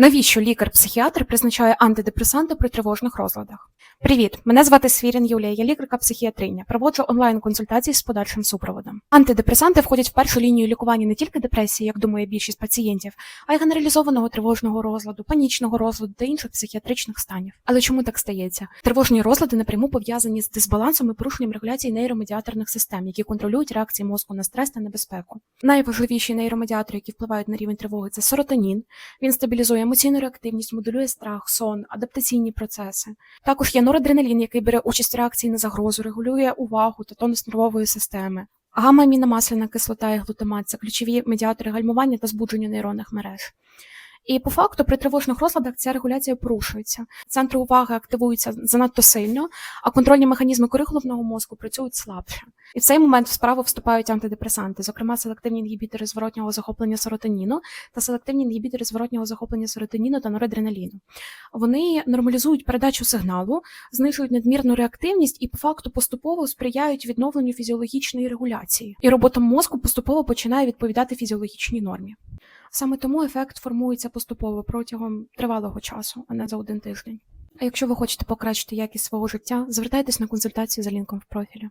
Навіщо лікар-психіатр призначає антидепресанти при тривожних розладах? Привіт, мене звати Свірін Юлія, я лікарка-психіатриня. Проводжу онлайн-консультації з подальшим супроводом. Антидепресанти входять в першу лінію лікування не тільки депресії, як думає більшість пацієнтів, а й генералізованого тривожного розладу, панічного розладу та інших психіатричних станів. Але чому так стається? Тривожні розлади напряму пов'язані з дисбалансом і порушенням регуляції нейромедіаторних систем, які контролюють реакції мозку на стрес та небезпеку. Найважливіші нейромедіатори, які впливають на рівень тривоги, це серотонін. Він стабілізує емоційну реактивність, моделює страх, сон, адаптаційні процеси. Також є норадреналін, який бере участь в реакції на загрозу, регулює увагу та тонус нервової системи. Гамма-аміномасляна кислота і глутамат це ключові медіатори гальмування та збудження нейронних мереж. І по факту при тривожних розладах ця регуляція порушується. Центри уваги активуються занадто сильно, а контрольні механізми кори головного мозку працюють слабше. І в цей момент в справу вступають антидепресанти, зокрема селективні інгібітори зворотнього захоплення серотоніну та селективні інгібітори зворотнього захоплення серотоніну та норадреналіну. Вони нормалізують передачу сигналу, знижують надмірну реактивність і по факту поступово сприяють відновленню фізіологічної регуляції. І робота мозку поступово починає відповідати фізіологічній нормі. Саме тому ефект формується поступово протягом тривалого часу, а не за один тиждень. А якщо ви хочете покращити якість свого життя, звертайтесь на консультацію за лінком в профілі.